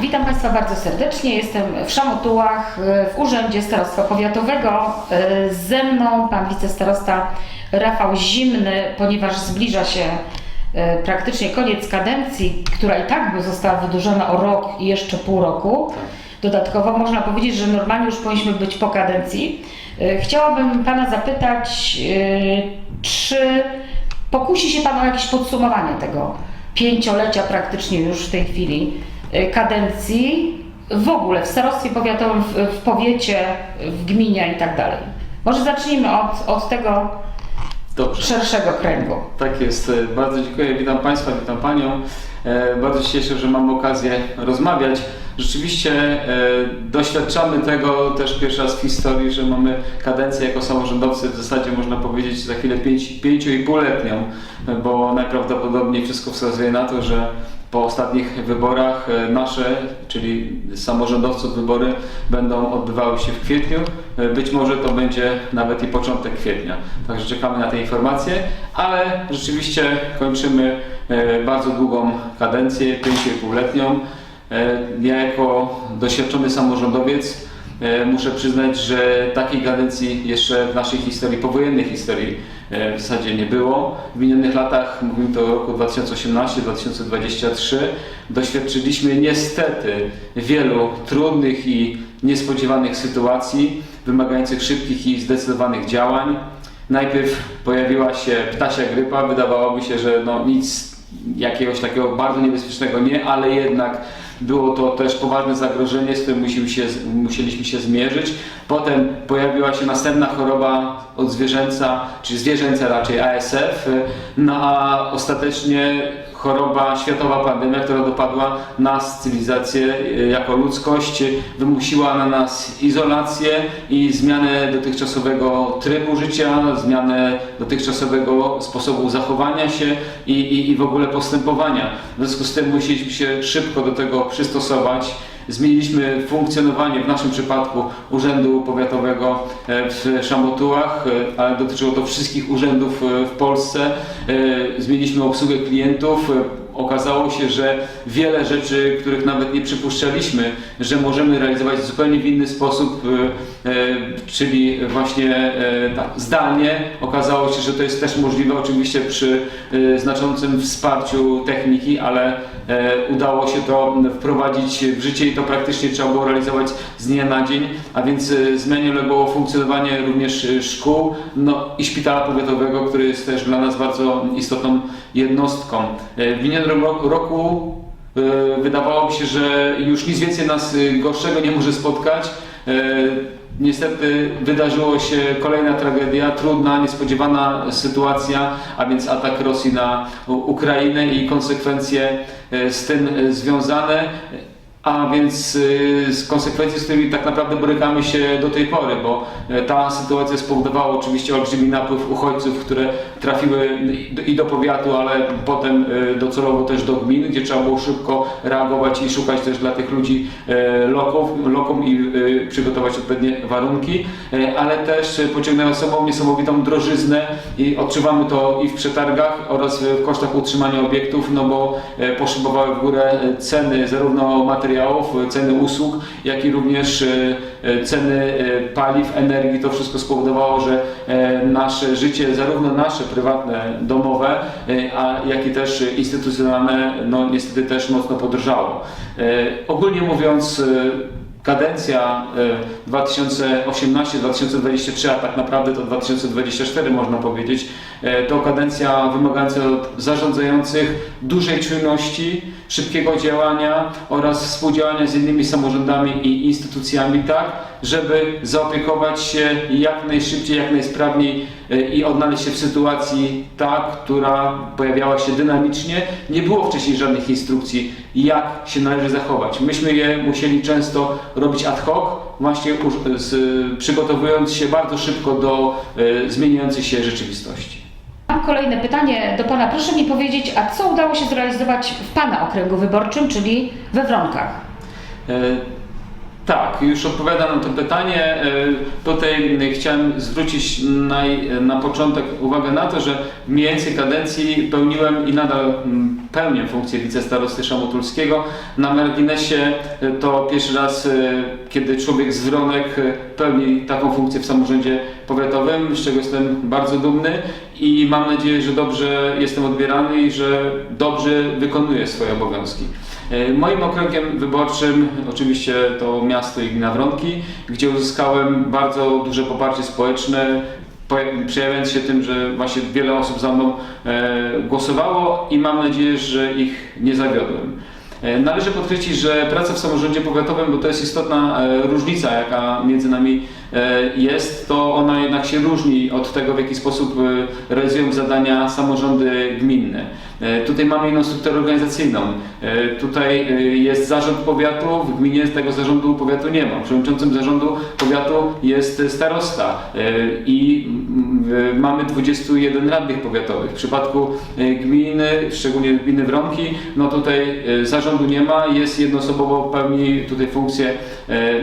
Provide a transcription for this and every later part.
Witam Państwa bardzo serdecznie. Jestem w Szamotułach e, w Urzędzie Starostwa Powiatowego. E, Ze mną pan wicestarosta Rafał Zimny, ponieważ zbliża się e, praktycznie koniec kadencji, która i tak by została wydłużona o rok i jeszcze pół roku. Dodatkowo można powiedzieć, że normalnie już powinniśmy być po kadencji. Chciałabym Pana zapytać, czy pokusi się Pan o jakieś podsumowanie tego pięciolecia praktycznie już w tej chwili kadencji w ogóle w starostwie powiatowym, w, w powiecie, w gminie i tak dalej. Może zacznijmy od, od tego Dobrze. szerszego kręgu. Tak jest. E, Bardzo dziękuję. Witam Państwa, witam Panią. E, Bardzo się cieszę, że mamy okazję rozmawiać. Rzeczywiście e, doświadczamy tego też pierwszy raz w historii, że mamy kadencję jako samorządowcy w zasadzie można powiedzieć za chwilę pięć, pięciu i półletnią, e, bo najprawdopodobniej wszystko wskazuje na to, że po ostatnich wyborach e, nasze, czyli samorządowców wybory będą odbywały się w kwietniu. Być może to będzie nawet i początek kwietnia. Także czekamy na te informacje, ale rzeczywiście kończymy bardzo długą kadencję, 5,5-letnią. E, Ja jako doświadczony samorządowiec e, muszę przyznać, że takiej kadencji jeszcze w naszej historii, powojennej historii e, w zasadzie nie było. W minionych latach, mówimy to o roku 2018-2023, doświadczyliśmy niestety wielu trudnych i niespodziewanych sytuacji, wymagających szybkich i zdecydowanych działań. Najpierw pojawiła się ptasia grypa, wydawałoby się, że no nic jakiegoś takiego bardzo niebezpiecznego nie, ale jednak było to też poważne zagrożenie, z którym musimy się, musieliśmy się zmierzyć. Potem pojawiła się następna choroba odzwierzęca, czy zwierzęca raczej ASF, no a ostatecznie choroba, światowa pandemia, która dopadła nas, cywilizację y, jako ludzkość, wymusiła na nas izolację i zmianę dotychczasowego trybu życia, zmianę dotychczasowego sposobu zachowania się i, i, i w ogóle postępowania. W związku z tym musieliśmy się szybko do tego przystosować. Zmieniliśmy funkcjonowanie w naszym przypadku Urzędu Powiatowego e, w Szamotułach, e, ale dotyczyło to wszystkich urzędów e, w Polsce. Zmieniliśmy obsługę klientów. Okazało się, że wiele rzeczy, których nawet nie przypuszczaliśmy, że możemy realizować zupełnie w inny sposób, e, e, czyli właśnie e, tak, zdalnie. Okazało się, że to jest też możliwe, oczywiście przy znaczącym wsparciu techniki, ale udało się to wprowadzić w życie i to praktycznie trzeba było realizować z dnia na dzień, a więc zmianie uległo funkcjonowanie również szkół no i szpitala powiatowego, który jest też dla nas bardzo istotną jednostką. W ro- roku e, wydawało mi się, że już nic więcej nas e, gorszego nie może spotkać. E, Niestety wydarzyło się kolejna tragedia, trudna, niespodziewana sytuacja, a więc atak Rosji na Ukrainę i konsekwencje e, z tym związane. A więc y, z konsekwencji, z którymi tak naprawdę borykamy się do tej pory, bo e, ta sytuacja spowodowała oczywiście olbrzymi napływ uchodźców, które trafiły i do- powiatu, ale potem e, docelowo też do gmin, gdzie trzeba było szybko reagować i szukać też dla tych ludzi loków, lokum i przygotować odpowiednie warunki, ale też pociągnęła sobą niesamowitą drożyznę i odczuwamy to i w przetargach oraz w kosztach utrzymania obiektów, no bo poszybowały w górę ceny zarówno materiałów, e, ceny usług, jak i również e, e, ceny paliw, energii. To wszystko spowodowało, że nasze życie, zarówno nasze prywatne, domowe, a jak i też instytucjonalne, no niestety też mocno podrożało. E, Ogólnie mówiąc, Kadencja e, 2018-2023, a tak naprawdę to 2024 można powiedzieć, e, to kadencja wymagająca od zarządzających dużej czujności, szybkiego działania oraz współdziałania z innymi samorządami i instytucjami tak, żeby zaopiekować się jak najszybciej, jak najsprawniej i odnaleźć się w sytuacji ta, która pojawiała się dynamicznie. Nie było wcześniej żadnych instrukcji, jak się należy zachować. Myśmy je musieli często robić ad hoc, właśnie przygotowując się bardzo szybko do e, zmieniającej się rzeczywistości. Mam kolejne pytanie do Pana. Proszę mi powiedzieć, a co udało się zrealizować w Pana okręgu wyborczym, czyli we Wronkach? E, Tak, już odpowiadam na to pytanie. E, Tutaj e, chciałem zwrócić naj, na początek uwagę na to, że mniej więcej kadencji pełniłem i nadal pełnię funkcję wicestarosty Szamotulskiego. Na marginesie e, to pierwszy raz, e, kiedy człowiek z Wronek e, pełni taką funkcję w samorządzie powiatowym, z czego jestem bardzo dumny i mam nadzieję, że dobrze jestem odbierany i że dobrze wykonuję swoje obowiązki. E, Moim okręgiem wyborczym oczywiście to miasto i gmina Wronki, gdzie uzyskałem bardzo duże poparcie społeczne, przejawiając się tym, że właśnie wiele osób za mną e, głosowało i mam nadzieję, że ich nie zawiodłem. E, Należy podkreślić, że praca w samorządzie powiatowym, bo to jest istotna różnica, jaka między nami jest, to ona jednak się różni od tego, w jaki sposób realizują zadania samorządy gminne. E, Tutaj mamy inną strukturę organizacyjną. E, Tutaj e, jest zarząd powiatu, w gminie tego zarządu powiatu nie ma. Przewodniczącym zarządu powiatu jest starosta i mm, mamy 21 radnych powiatowych. W przypadku gminy, szczególnie gminy Wronki, no tutaj zarządu nie ma, jest jednoosobowo pełni tutaj funkcję,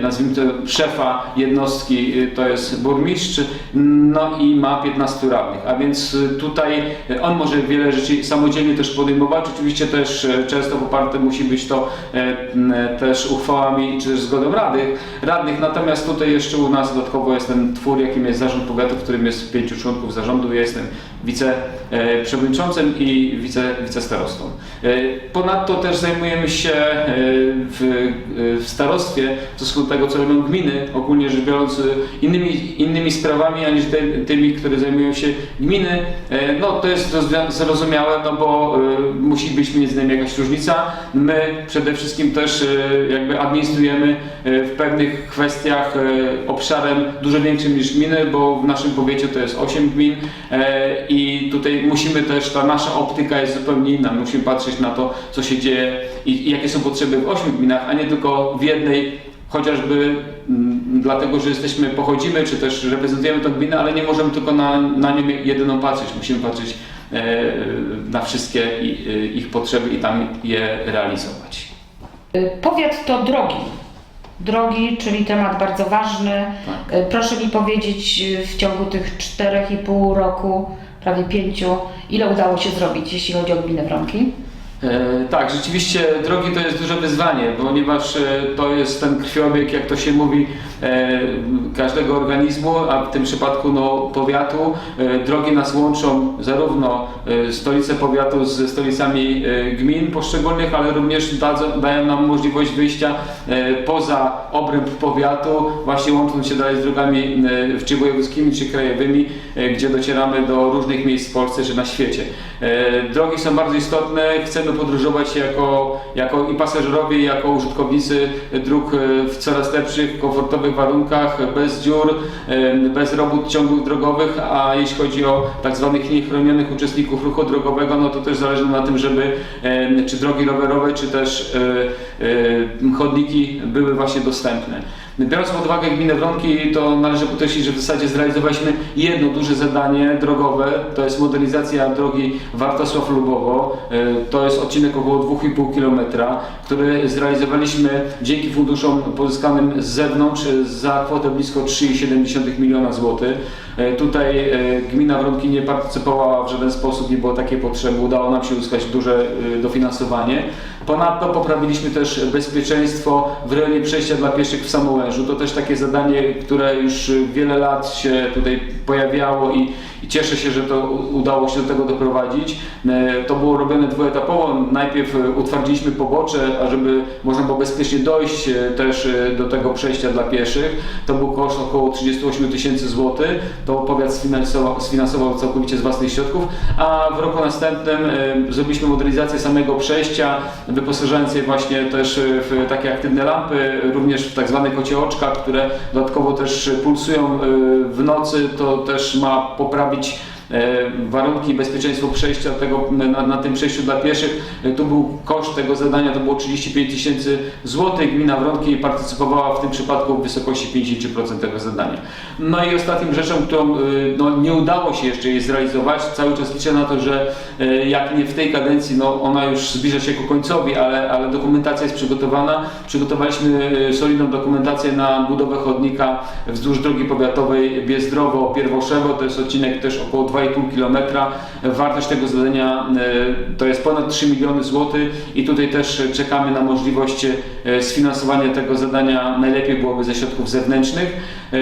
nazwijmy to szefa jednostki, to jest burmistrz, no i ma 15 radnych, a więc tutaj on może wiele rzeczy samodzielnie też podejmować, oczywiście też e, często poparte musi być to e, m, też uchwałami czy też zgodą radnych, radnych, natomiast tutaj jeszcze u nas dodatkowo jest ten twór, jakim jest zarząd powiatu, w którym jest pięciu członków zarządu, ja jestem wiceprzewodniczącym i wice, wicestarostą. E, Ponadto też zajmujemy się e, w, e, w starostwie, w stosunku do tego, co robią gminy, ogólnie rzecz biorąc, innymi, innymi sprawami, aniż ty, tymi, które zajmują się gminy. No to jest zrozumiałe, no bo musi być między nimi jakaś różnica. My przede wszystkim też jakby administrujemy w pewnych kwestiach obszarem dużo większym niż gminy, bo w naszym powiecie to jest 8 gmin e, i tutaj musimy też, ta nasza optyka jest zupełnie inna. Musimy patrzeć na to, co się dzieje i, i jakie są potrzeby w 8 gminach, a nie tylko w jednej, chociażby mm, dlatego, że jesteśmy, pochodzimy, czy też reprezentujemy tę gminę, ale nie możemy tylko na, na nią jedyną patrzeć. Musimy patrzeć e, na wszystkie i, e, ich potrzeby i tam je realizować. Powiat to drogi. Drogi, czyli temat bardzo ważny. Tak. Y, Proszę mi powiedzieć y, w ciągu tych 4,5 roku, prawie 5, ile udało się zrobić, jeśli chodzi o gminę Wronki? E, tak, rzeczywiście drogi to jest duże wyzwanie, ponieważ e, to jest ten krwiobieg, jak to się mówi, e, każdego organizmu, a w tym przypadku no, powiatu. Drogi nas łączą zarówno stolice powiatu ze stolicami gmin poszczególnych, ale również dają nam możliwość wyjścia poza obręb powiatu, właśnie łącząc się dalej z drogami czy wojewódzkimi, czy krajowymi, gdzie docieramy do różnych miejsc w Polsce czy na świecie. Drogi są bardzo istotne, chcemy podróżować jako, jako i pasażerowie, jako użytkownicy dróg e, w coraz lepszych, komfortowych warunkach, bez dziur, e, bez robót ciągów drogowych, a jeśli chodzi o tak zwanych niechronionych uczestników ruchu drogowego, no to też zależy na tym, żeby e, czy drogi rowerowe, czy też chodniki były właśnie dostępne. Biorąc pod uwagę gminę Wronki, to należy podkreślić, że w zasadzie zrealizowaliśmy jedno duże zadanie drogowe, to jest modernizacja drogi Wartosław-Lubowo. E, To jest odcinek około 2,5 km, który zrealizowaliśmy dzięki funduszom pozyskanym z zewnątrz za kwotę blisko 3,7 miliona złotych. E, Tutaj e, gmina Wronki nie partycypowała w żaden sposób, nie było takiej potrzeby, udało nam się uzyskać duże dofinansowanie. Ponadto poprawiliśmy też bezpieczeństwo w rejonie przejścia dla pieszych w To też takie zadanie, które już wiele lat się tutaj pojawiało i, i cieszę się, że to udało się do tego doprowadzić. E, To było robione dwuetapowo. Najpierw e, utwardziliśmy pobocze, ażeby można było bezpiecznie dojść e, też do tego przejścia dla pieszych. To był koszt około 38 tysięcy złotych. To powiat sfinansował, sfinansował całkowicie z własnych środków, a w roku następnym zrobiliśmy modernizację samego przejścia, wyposażając je właśnie też w takie aktywne lampy, również w tak zwane oczka, które dodatkowo też pulsują e, w nocy. To też ma poprawić warunki i bezpieczeństwo przejścia tego, na, na tym przejściu dla pieszych. E, Tu był koszt tego zadania, to było 35 tysięcy złotych. Gmina Wronki partycypowała w tym przypadku w wysokości 50% tego zadania. No i ostatnim rzeczą, którą e, no, nie udało się jeszcze jej zrealizować, cały czas liczę na to, że e, jak nie w tej kadencji, no ona już zbliża się ku końcowi, ale, ale dokumentacja jest przygotowana. Przygotowaliśmy e, solidną dokumentację na budowę chodnika wzdłuż drogi powiatowej Biezdrowo-Pierwoszewo. To jest odcinek też około 2,5 km. Wartość tego zadania e, to jest ponad 3 miliony złotych i tutaj też czekamy na możliwość e, sfinansowania tego zadania. Najlepiej byłoby ze środków zewnętrznych. E,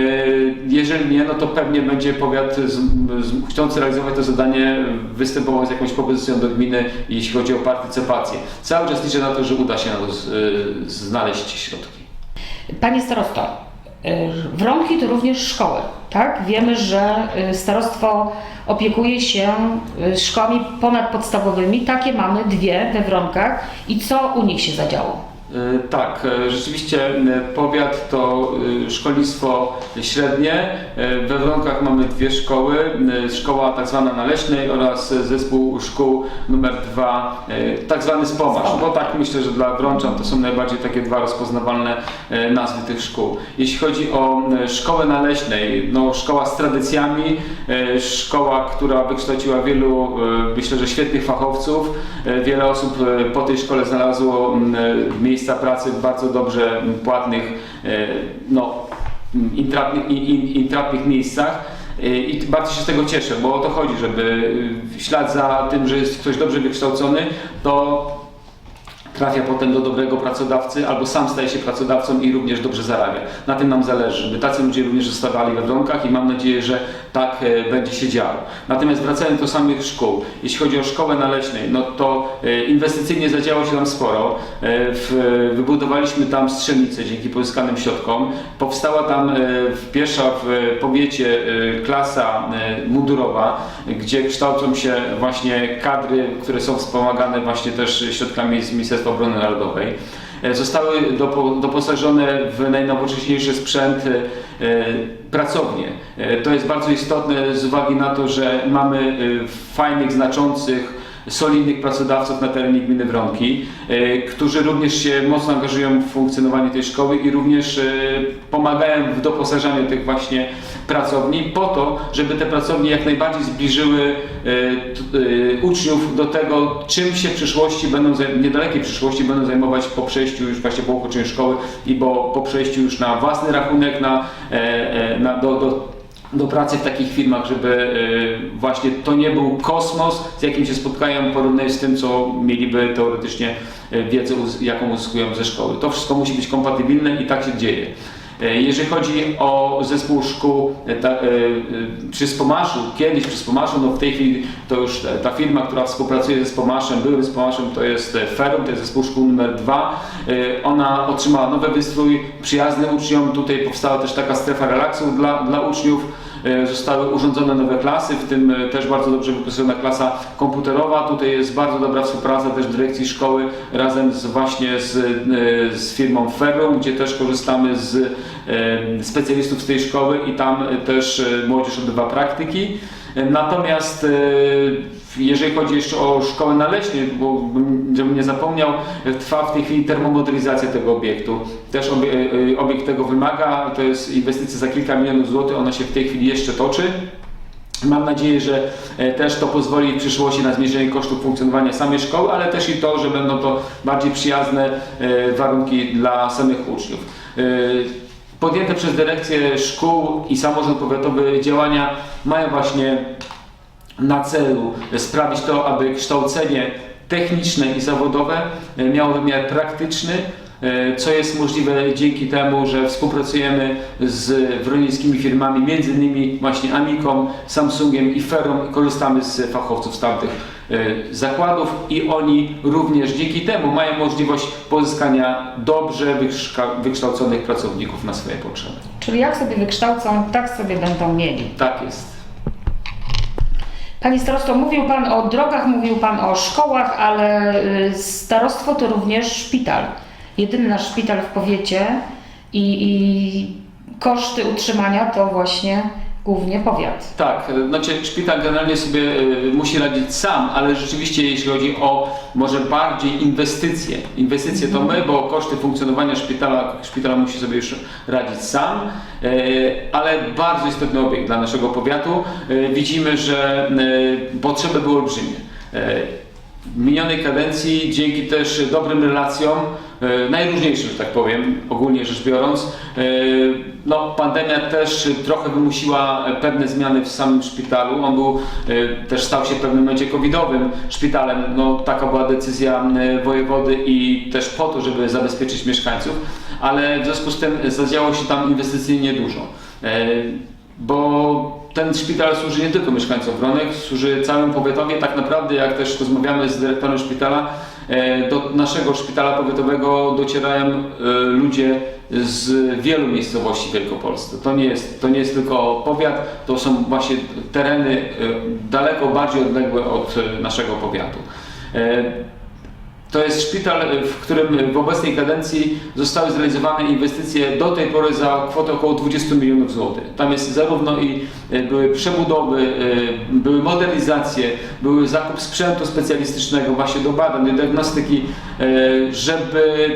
Jeżeli nie, no to pewnie będzie powiat z, z, chcący realizować to zadanie występował z jakąś propozycją do gminy, jeśli chodzi o partycypację. Cały czas liczę na to, że uda się na to z, znaleźć środki. Panie starosto, Wronki to również szkoły, tak? Wiemy, że y, starostwo opiekuje się y, szkołami ponadpodstawowymi. Takie mamy dwie we Wronkach. I co u nich się zadziało? E, Tak, e, rzeczywiście e, powiat to szkolnictwo średnie. We Wronkach mamy dwie szkoły, szkoła tak zwana na Leśnej oraz zespół szkół numer dwa, tak zwany Spomarz, bo tak myślę, że dla Wrączan to są najbardziej takie dwa rozpoznawalne nazwy tych szkół. Jeśli chodzi o szkołę na Leśnej, no szkoła z tradycjami, szkoła, która wykształciła wielu, myślę, że świetnych fachowców. Wiele osób po tej szkole znalazło m, e, miejsca pracy bardzo dobrze płatnych, e, no, intratnych, intratnych miejscach. E, I bardzo się z tego cieszę, bo o to chodzi, żeby e, w ślad za tym, że jest ktoś dobrze wykształcony, to trafia potem do dobrego pracodawcy albo sam staje się pracodawcą i również dobrze zarabia. Na tym nam zależy, żeby tacy ludzie również zostawali we Wronkach i mam nadzieję, że tak e, będzie się działo. Natomiast wracając do samych szkół, jeśli chodzi o szkołę na Leśnej, no to e, inwestycyjnie zadziało się tam sporo. E, wybudowaliśmy tam strzelnicę dzięki pozyskanym środkom. Powstała tam pierwsza w powiecie klasa mundurowa, gdzie kształcą się właśnie kadry, które są wspomagane właśnie też środkami z Ministerstwa Obrony Narodowej. E, Zostały dopo, doposażone w najnowocześniejszy sprzęt e, e, pracownie. To jest bardzo istotne z uwagi na to, że mamy fajnych, znaczących solidnych pracodawców na terenie gminy Wronki, e, którzy również się mocno angażują w funkcjonowanie tej szkoły i również e, pomagają w doposażaniu tych właśnie pracowni po to, żeby te pracownie jak najbardziej zbliżyły e, uczniów do tego, czym się w przyszłości będą, w niedalekiej przyszłości będą zajmować po przejściu już właśnie po ukończeniu szkoły i bo, po przejściu już na własny rachunek, na, na, do, do, do pracy w takich firmach, żeby y, właśnie to nie był kosmos, z jakim się spotkają, porównując z tym, co mieliby teoretycznie y, wiedzę, jaką uzyskują ze szkoły. To wszystko musi być kompatybilne i tak się dzieje. Y, Jeżeli chodzi o zespół szkół ta, przy Spomaszu, kiedyś przy Spomaszu, no w tej chwili to już e, ta firma, która współpracuje ze Spomaszem, byłym Spomaszem, to jest e, Ferum, to jest zespół szkół numer dwa. Ona otrzymała nowy wystrój, przyjazny uczniom, tutaj powstała też taka strefa relaksu dla, dla uczniów. E, Zostały urządzone nowe klasy, w tym e, też bardzo dobrze wyposażona klasa komputerowa. Tutaj jest bardzo dobra współpraca też dyrekcji szkoły razem z właśnie z, e, z firmą Ferrum, gdzie też korzystamy z specjalistów z tej szkoły i tam też młodzież odbywa praktyki. Natomiast jeżeli chodzi jeszcze o szkołę na Leśnej, bo bym- żebym nie zapomniał, trwa w tej chwili termomodernizacja tego obiektu. Też e, obiekt tego wymaga, to jest inwestycja za kilka milionów złotych, ona się w tej chwili jeszcze toczy. Mam nadzieję, że e, też to pozwoli w przyszłości na zmniejszenie kosztów funkcjonowania samej szkoły, ale też i to, że będą to bardziej przyjazne e, warunki dla samych uczniów. E, Podjęte przez dyrekcję szkół i samorząd powiatowy działania mają właśnie na celu sprawić to, aby kształcenie techniczne i zawodowe e, miało wymiar praktyczny, e, co jest możliwe dzięki temu, że współpracujemy z wronieckimi firmami, między innymi właśnie Amiką, Samsungiem i Ferrum i korzystamy z fachowców z tamtych e, zakładów i oni również dzięki temu mają możliwość pozyskania dobrze wykształconych pracowników na swoje potrzeby. Czyli jak sobie wykształcą, tak sobie będą mieli. Tak jest. Panie starosto, mówił Pan o drogach, mówił Pan o szkołach, ale y, starostwo to również szpital. Jedyny nasz szpital w powiecie i, i koszty utrzymania to właśnie głównie powiat. Tak, e, znaczy szpital generalnie sobie e, musi radzić sam, ale rzeczywiście jeśli chodzi o może bardziej inwestycje, inwestycje to my, bo koszty funkcjonowania szpitala, szpitala musi sobie już radzić sam, e, ale bardzo istotny obiekt dla naszego powiatu. Widzimy, że potrzeby były olbrzymie. W minionej kadencji dzięki też dobrym relacjom najróżniejszym, że tak powiem, ogólnie rzecz biorąc. E, No, pandemia też trochę wymusiła pewne zmiany w samym szpitalu. On był, e, też stał się w pewnym momencie covidowym szpitalem. No, taka była decyzja e, wojewody i też po to, żeby zabezpieczyć mieszkańców, ale w związku z tym zadziało się tam inwestycyjnie dużo. E, Bo ten szpital służy nie tylko mieszkańcom Wronek, służy całym powiatowi. Tak naprawdę, jak też rozmawiamy z dyrektorem szpitala, e, do naszego szpitala powiatowego docierają e, ludzie z wielu miejscowości w. To nie jest, to nie jest tylko powiat, to są właśnie tereny e, daleko bardziej odległe od naszego powiatu. E, to jest szpital, w którym w obecnej kadencji zostały zrealizowane inwestycje do tej pory za kwotę około 20 milionów złotych. Tam jest zarówno i e, były przebudowy, e, były modernizacje, były zakup sprzętu specjalistycznego właśnie do badań, do diagnostyki, e, żeby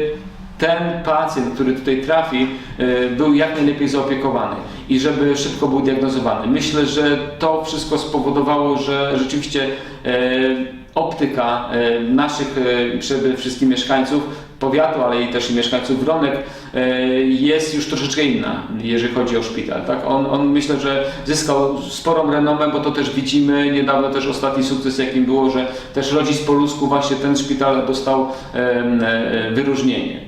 ten pacjent, który tutaj trafi, e, był jak najlepiej zaopiekowany i żeby szybko był diagnozowany. Myślę, że to wszystko spowodowało, że rzeczywiście e, optyka e, naszych e, przede wszystkim mieszkańców powiatu, ale i też mieszkańców Wronek e, jest już troszeczkę inna, jeżeli chodzi o szpital. Tak? On, on myślę, że zyskał sporą renomę, bo to też widzimy. Niedawno też ostatni sukces, jakim było, że też Rodzic po ludzku właśnie ten szpital dostał wyróżnienie.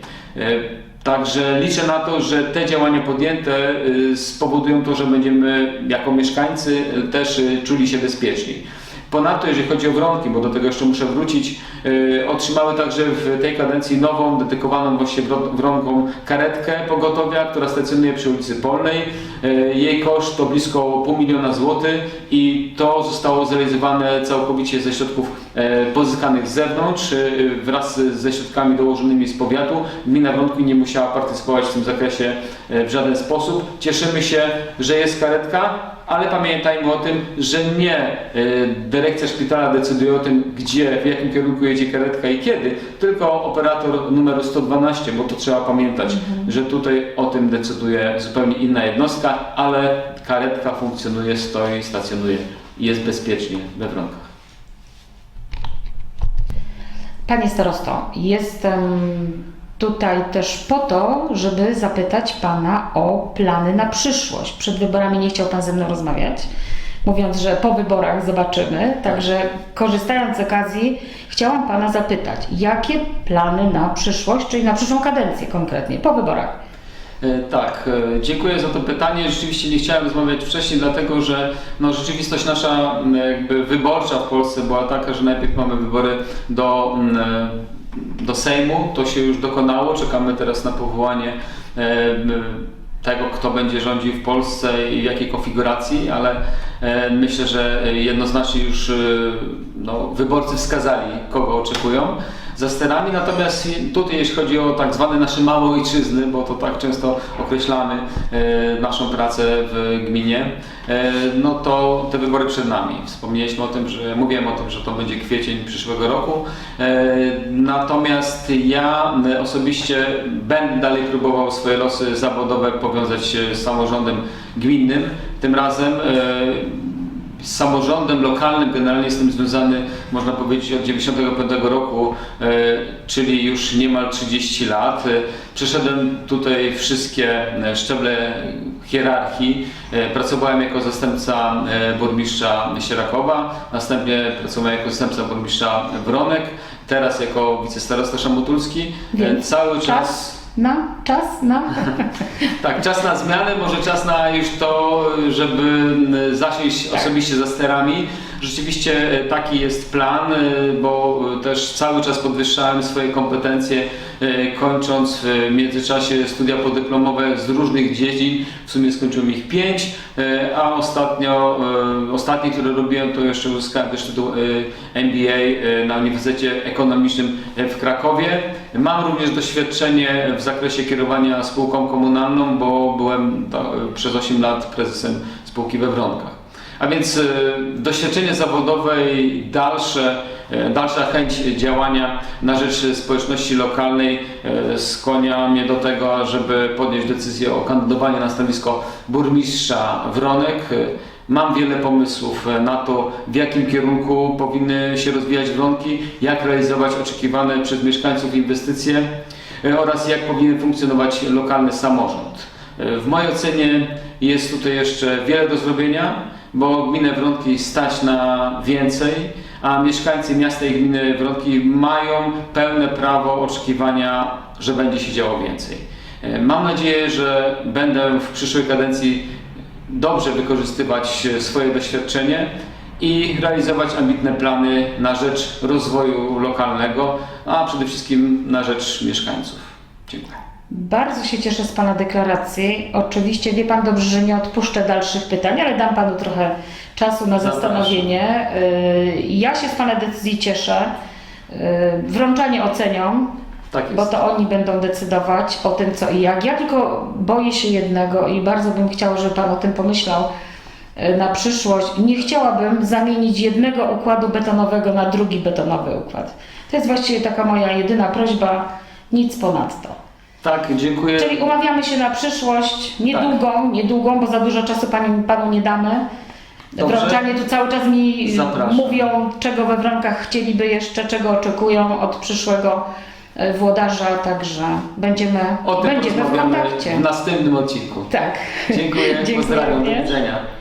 Także liczę na to, że te działania podjęte spowodują to, że będziemy jako mieszkańcy też czuli się bezpieczniej. Ponadto, jeżeli chodzi o wronki, bo do tego jeszcze muszę wrócić, y, otrzymały także w tej kadencji nową, dedykowaną właśnie wro- wronkom karetkę pogotowia, która stacjonuje przy ulicy Polnej. Y, Jej koszt to blisko pół miliona złotych i to zostało zrealizowane całkowicie ze środków e, pozyskanych z zewnątrz y, wraz ze środkami dołożonymi z powiatu. Gmina Wronki nie musiała partycypować w tym zakresie e, w żaden sposób. Cieszymy się, że jest karetka, ale pamiętajmy o tym, że nie e, dyrekcja szpitala decyduje o tym, gdzie, w jakim kierunku jedzie karetka i kiedy, tylko operator numeru 112, bo to trzeba pamiętać, że tutaj o tym decyduje zupełnie inna jednostka, ale karetka funkcjonuje, stoi, stacjonuje i jest bezpiecznie we Wronkach. Panie starosto, jestem tutaj też po to, żeby zapytać Pana o plany na przyszłość. Przed wyborami nie chciał Pan ze mną rozmawiać, mówiąc, że po wyborach zobaczymy. Także korzystając z okazji, chciałam Pana zapytać, jakie plany na przyszłość, czyli na przyszłą kadencję konkretnie, po wyborach? E, Tak, e, dziękuję za to pytanie. Rzeczywiście nie chciałem rozmawiać wcześniej, dlatego że no, rzeczywistość nasza jakby wyborcza w Polsce była taka, że najpierw mamy wybory do, e, do Sejmu, to się już dokonało, czekamy teraz na powołanie e, tego, kto będzie rządził w Polsce i w jakiej konfiguracji, ale e, myślę, że jednoznacznie już e, no, wyborcy wskazali, kogo oczekują za sterami. Natomiast tutaj, jeśli chodzi o tak zwane nasze małe ojczyzny, bo to tak często określamy e, naszą pracę w gminie, e, no to te wybory przed nami. Wspomnieliśmy o tym, że mówiłem o tym, że to będzie kwiecień przyszłego roku. E, natomiast ja osobiście będę dalej próbował swoje losy zawodowe powiązać z samorządem gminnym. Tym razem z samorządem lokalnym generalnie jestem związany, można powiedzieć, od 95 roku, e, czyli już niemal 30 lat. E, Przeszedłem tutaj wszystkie e, szczeble hierarchii. Pracowałem jako zastępca burmistrza Sierakowa, następnie pracowałem jako zastępca burmistrza Wronek, teraz jako wicestarosta szamotulski. Cały czas... Na, czas na. Tak, czas na zmianę, może czas na już to, żeby zasiąść osobiście za sterami. Rzeczywiście e, taki jest plan, e, bo e, też cały czas podwyższałem swoje kompetencje, kończąc w międzyczasie studia podyplomowe z różnych dziedzin. W sumie skończyłem ich pięć, a ostatnio, ostatnie, które robiłem, to jeszcze uzyskałem też tytuł MBA na Uniwersytecie Ekonomicznym w Krakowie. Mam również doświadczenie w zakresie kierowania spółką komunalną, bo byłem przez 8 lat prezesem spółki we Wronkach. A więc e, doświadczenie zawodowe i dalsze, e, dalsza chęć działania na rzecz społeczności lokalnej e, skłania mnie do tego, żeby podjąć decyzję o kandydowaniu na stanowisko burmistrza Wronek. Mam wiele pomysłów na to, w jakim kierunku powinny się rozwijać Wronki, jak realizować oczekiwane przez mieszkańców inwestycje. oraz jak powinien funkcjonować lokalny samorząd. W mojej ocenie jest tutaj jeszcze wiele do zrobienia, bo gminę Wronki stać na więcej, a mieszkańcy miasta i gminy Wronki mają pełne prawo oczekiwania, że będzie się działo więcej. E, Mam nadzieję, że będę w przyszłej kadencji dobrze wykorzystywać e, swoje doświadczenie i realizować ambitne plany na rzecz rozwoju lokalnego, a przede wszystkim na rzecz mieszkańców. Dziękuję. Bardzo się cieszę z Pana deklaracji. Oczywiście wie Pan dobrze, że nie odpuszczę dalszych pytań, ale dam Panu trochę czasu na zastanowienie. Y, Ja się z Pana decyzji cieszę. Y, Wrączanie ocenią, Tak bo to oni będą decydować o tym, co i jak. Ja tylko boję się jednego i bardzo bym chciała, żeby Pan o tym pomyślał y, na przyszłość. Nie chciałabym zamienić jednego układu betonowego na drugi betonowy układ. To jest właściwie taka moja jedyna prośba, nic ponadto. Tak, dziękuję. Czyli umawiamy się na przyszłość, niedługą, Tak. niedługą, bo za dużo czasu panu, panu nie damy. Dobrze. Wrączanie tu cały czas mi Zapraszam. mówią, czego we Wronkach chcieliby jeszcze, czego oczekują od przyszłego e, włodarza, także będziemy, O tym będziemy w kontakcie. w następnym odcinku. Tak. Dziękuję, Dziękuję pozdrawiam, do widzenia.